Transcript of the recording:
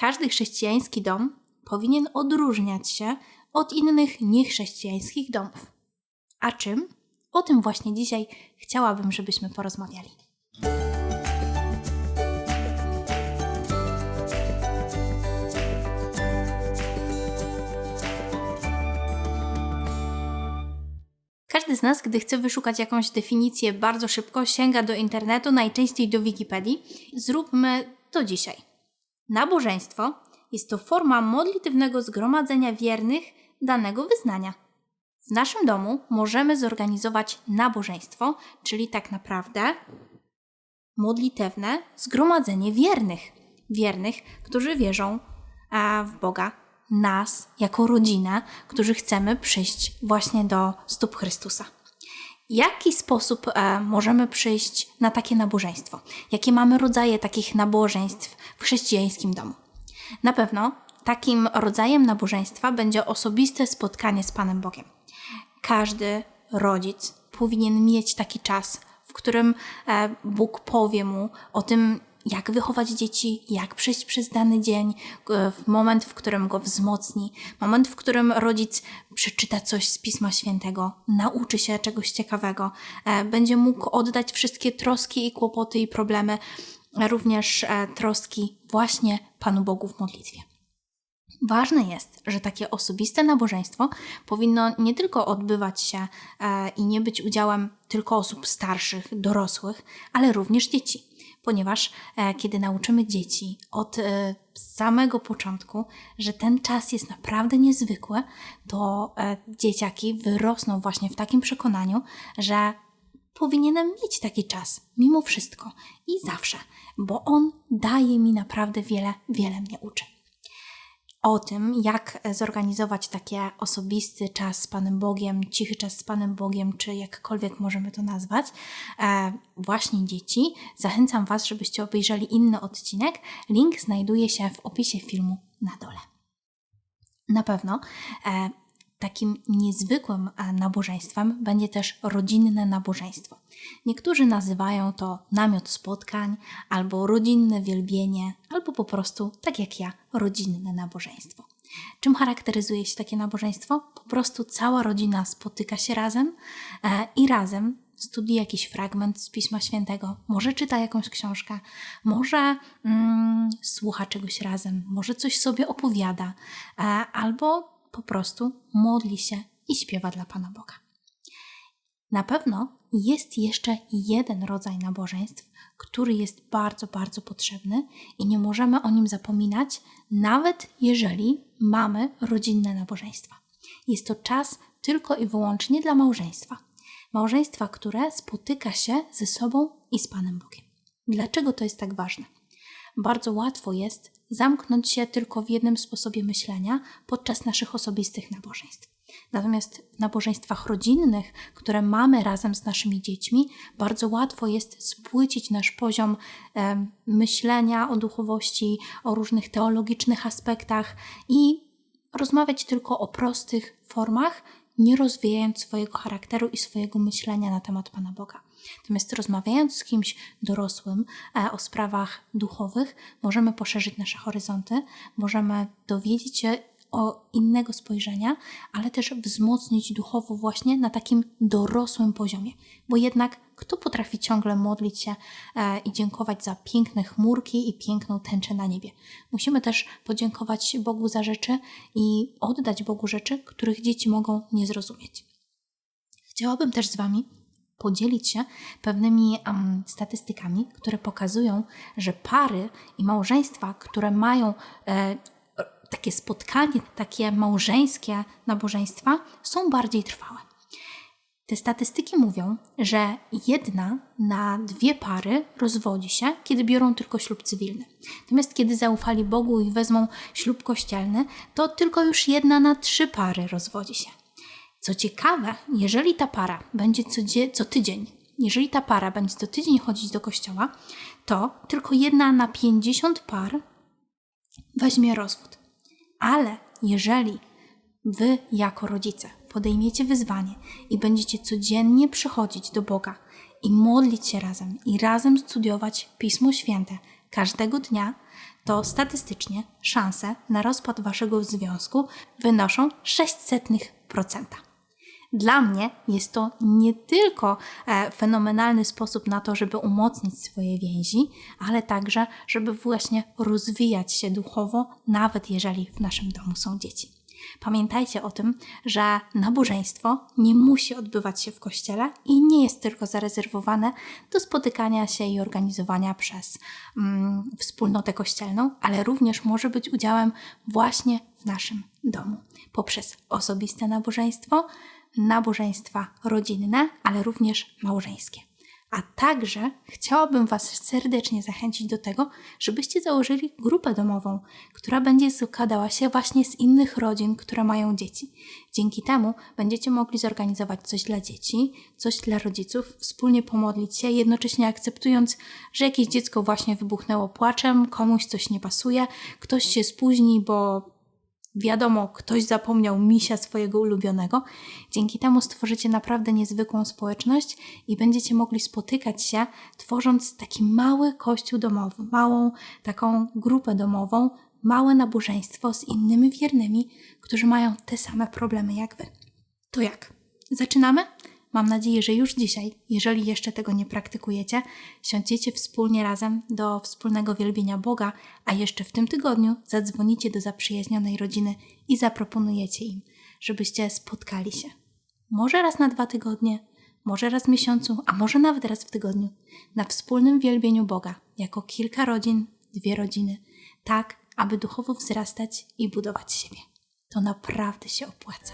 Każdy chrześcijański dom powinien odróżniać się od innych niechrześcijańskich domów. A czym? O tym właśnie dzisiaj chciałabym, żebyśmy porozmawiali. Każdy z nas, gdy chce wyszukać jakąś definicję bardzo szybko, sięga do internetu, najczęściej do Wikipedii. Zróbmy to dzisiaj. Nabożeństwo jest to forma modlitewnego zgromadzenia wiernych danego wyznania. W naszym domu możemy zorganizować nabożeństwo, czyli tak naprawdę modlitewne zgromadzenie wiernych. Wiernych, którzy wierzą w Boga, nas jako rodzinę, którzy chcemy przyjść właśnie do stóp Chrystusa. Jaki sposób e, możemy przyjść na takie nabożeństwo? Jakie mamy rodzaje takich nabożeństw w chrześcijańskim domu? Na pewno takim rodzajem nabożeństwa będzie osobiste spotkanie z Panem Bogiem. Każdy rodzic powinien mieć taki czas, w którym e, Bóg powie mu o tym, jak wychować dzieci, jak przejść przez dany dzień, moment, w którym go wzmocni, moment, w którym rodzic przeczyta coś z Pisma Świętego, nauczy się czegoś ciekawego, e, będzie mógł oddać wszystkie troski i kłopoty i problemy, również e, troski właśnie Panu Bogu w modlitwie. Ważne jest, że takie osobiste nabożeństwo powinno nie tylko odbywać się e, i nie być udziałem tylko osób starszych, dorosłych, ale również dzieci ponieważ e, kiedy nauczymy dzieci od e, samego początku, że ten czas jest naprawdę niezwykły, to e, dzieciaki wyrosną właśnie w takim przekonaniu, że powinienem mieć taki czas, mimo wszystko i zawsze, bo on daje mi naprawdę wiele, wiele mnie uczy o tym, jak zorganizować taki osobisty czas z Panem Bogiem, cichy czas z Panem Bogiem, czy jakkolwiek możemy to nazwać, e, właśnie dzieci, zachęcam Was, żebyście obejrzeli inny odcinek. Link znajduje się w opisie filmu na dole. Na pewno e, takim niezwykłym e, nabożeństwem będzie też rodzinne nabożeństwo. Niektórzy nazywają to namiot spotkań, albo rodzinne wielbienie, albo po prostu, tak jak ja, rodzinne nabożeństwo. Czym charakteryzuje się takie nabożeństwo? Po prostu cała rodzina spotyka się razem e, i razem studiuje jakiś fragment z Pisma Świętego, może czyta jakąś książkę, może mm, słucha czegoś razem, może coś sobie opowiada, e, albo po prostu modli się i śpiewa dla Pana Boga. Na pewno jest jeszcze jeden rodzaj nabożeństw, który jest bardzo, bardzo potrzebny i nie możemy o nim zapominać, nawet jeżeli mamy rodzinne nabożeństwa. Jest to czas tylko i wyłącznie dla małżeństwa. Małżeństwa, które spotyka się ze sobą i z Panem Bogiem. Dlaczego to jest tak ważne? Bardzo łatwo jest zamknąć się tylko w jednym sposobie myślenia podczas naszych osobistych nabożeństw. Natomiast w nabożeństwach rodzinnych, które mamy razem z naszymi dziećmi, bardzo łatwo jest spłycić nasz poziom e, myślenia o duchowości, o różnych teologicznych aspektach i rozmawiać tylko o prostych formach, nie rozwijając swojego charakteru i swojego myślenia na temat Pana Boga. Natomiast rozmawiając z kimś dorosłym e, o sprawach duchowych, możemy poszerzyć nasze horyzonty, możemy dowiedzieć się o innego spojrzenia, ale też wzmocnić duchowo właśnie na takim dorosłym poziomie. Bo jednak kto potrafi ciągle modlić się e, i dziękować za piękne chmurki i piękną tęczę na niebie? Musimy też podziękować Bogu za rzeczy i oddać Bogu rzeczy, których dzieci mogą nie zrozumieć. Chciałabym też z Wami podzielić się pewnymi um, statystykami, które pokazują, że pary i małżeństwa, które mają e, takie spotkanie, takie małżeńskie nabożeństwa, są bardziej trwałe. Te statystyki mówią, że jedna na dwie pary rozwodzi się, kiedy biorą tylko ślub cywilny. Natomiast kiedy zaufali Bogu i wezmą ślub kościelny, to tylko już jedna na trzy pary rozwodzi się. Co ciekawe, jeżeli ta para będzie co, co tydzień, jeżeli ta para będzie co tydzień chodzić do kościoła, to tylko jedna na 50 par weźmie rozwód. Ale jeżeli wy, jako rodzice, podejmiecie wyzwanie i będziecie codziennie przychodzić do Boga i modlić się razem i razem studiować Pismo Święte każdego dnia, to statystycznie szanse na rozpad waszego związku wynoszą 0,06%. Dla mnie jest to nie tylko e, fenomenalny sposób na to, żeby umocnić swoje więzi, ale także, żeby właśnie rozwijać się duchowo, nawet jeżeli w naszym domu są dzieci. Pamiętajcie o tym, że nabożeństwo nie musi odbywać się w kościele i nie jest tylko zarezerwowane do spotykania się i organizowania przez mm, wspólnotę kościelną, ale również może być udziałem właśnie w naszym domu poprzez osobiste nabożeństwo, nabożeństwa rodzinne, ale również małżeńskie. A także chciałabym Was serdecznie zachęcić do tego, żebyście założyli grupę domową, która będzie składała się właśnie z innych rodzin, które mają dzieci. Dzięki temu będziecie mogli zorganizować coś dla dzieci, coś dla rodziców, wspólnie pomodlić się, jednocześnie akceptując, że jakieś dziecko właśnie wybuchnęło płaczem, komuś coś nie pasuje, ktoś się spóźni, bo wiadomo, ktoś zapomniał misia swojego ulubionego. Dzięki temu stworzycie naprawdę niezwykłą społeczność i będziecie mogli spotykać się, tworząc taki mały kościół domowy, małą taką grupę domową, małe nabożeństwo z innymi wiernymi, którzy mają te same problemy jak wy. To jak? Zaczynamy? Mam nadzieję, że już dzisiaj, jeżeli jeszcze tego nie praktykujecie, siądziecie wspólnie razem do wspólnego wielbienia Boga, a jeszcze w tym tygodniu zadzwonicie do zaprzyjaźnionej rodziny i zaproponujecie im, żebyście spotkali się. Może raz na dwa tygodnie, może raz w miesiącu, a może nawet raz w tygodniu, na wspólnym wielbieniu Boga, jako kilka rodzin, dwie rodziny, tak, aby duchowo wzrastać i budować siebie. To naprawdę się opłaca.